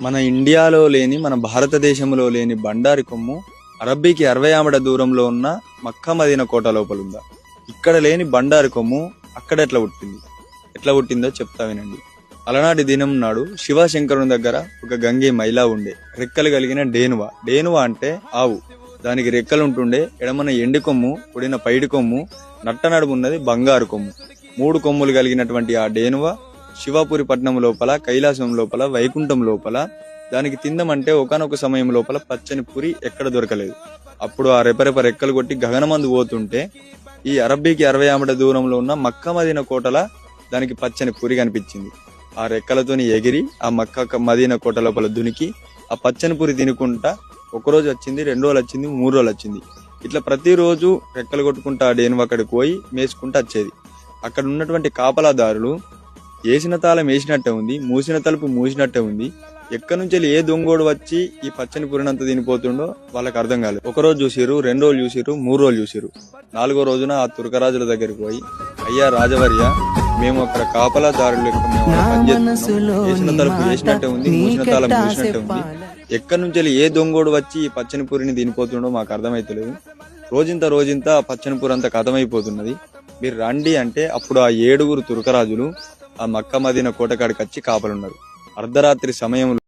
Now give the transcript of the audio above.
మన ఇండియాలో లేని మన భారతదేశంలో లేని బండారి కొమ్ము అరబ్బీకి అరవై ఆమడ దూరంలో ఉన్న మక్కా మదీన కోట లోపల ఉందా? ఇక్కడ లేని బండారి కొమ్ము అక్కడ ఎట్లా పుట్టింది? ఎట్లా పుట్టిందో చెప్తా వినండి. అలనాటి దినం నాడు శివశంకరుని దగ్గర ఒక గంగే మైలా ఉండే. రెక్కలు కలిగిన డేనువా. డేనువా అంటే ఆవు. దానికి రెక్కలు ఉంటుండే. ఎడమన ఎండి కొమ్ము పొడిన పైడి కొమ్ము నట్ట నడుమున్నది బంగారు కొమ్ము. మూడు కొమ్ములు కలిగినటువంటి ఆ డేనువ శివాపురి పట్నం లోపల కైలాసం లోపల వైకుంఠం లోపల దానికి తిందమంటే ఒకనొక సమయం లోపల పచ్చని పురి ఎక్కడ దొరకలేదు. అప్పుడు ఆ రెపరెప రెక్కలు కొట్టి గగనమందు పోతుంటే ఈ అరబ్బీకి అరవై ఆమడ దూరంలో ఉన్న మక్క మదీన కోటల దానికి పచ్చని పురి కనిపించింది. ఆ రెక్కలతోని ఎగిరి ఆ మక్క మదీన కోట లోపల దునికి ఆ పచ్చని పురి తినుకుంటా ఒక రోజు వచ్చింది రెండు రోజులు వచ్చింది మూడు రోజులు వచ్చింది. ఇట్లా ప్రతిరోజు రెక్కలు కొట్టుకుంటా ఆ డేను అక్కడికి పోయి మేసుకుంటూ వచ్చేది. అక్కడ ఉన్నటువంటి కాపలాదారులు వేసిన తాళం వేసినట్టే ఉంది మూసిన తలుపు మూసినట్టే ఉంది. ఎక్కడి నుంచి ఏ దొంగోడు వచ్చి ఈ పచ్చని పురినంత తినిపోతుండో వాళ్ళకి అర్థం కాలేదు. ఒక రోజు చూసిరు రెండు రోజులు చూసిరు మూడు రోజులు చూసిరు నాలుగో రోజున ఆ తురకరాజుల దగ్గరికి పోయి అయ్యా రాజవర్య మేము అక్కడ కాపలాదారులు వేసిన తలుపు వేసినట్టే ఉంది మూసిన తాళం మూసినట్టే ఉంది. ఎక్కడి నుంచి ఏ దొంగోడు వచ్చి ఈ పచ్చని పూరిని తినిపోతుండో మాకు అర్థమైతలేదు. రోజింత రోజింత పచ్చని పూరి అంతా కథమైపోతున్నది. మీరు రండి అంటే అప్పుడు ఆ ఏడుగురు తురకరాజులు ఆ మక్క మదీన కోటకాడికి వచ్చి కాపలున్నారు. అర్ధరాత్రి సమయంలో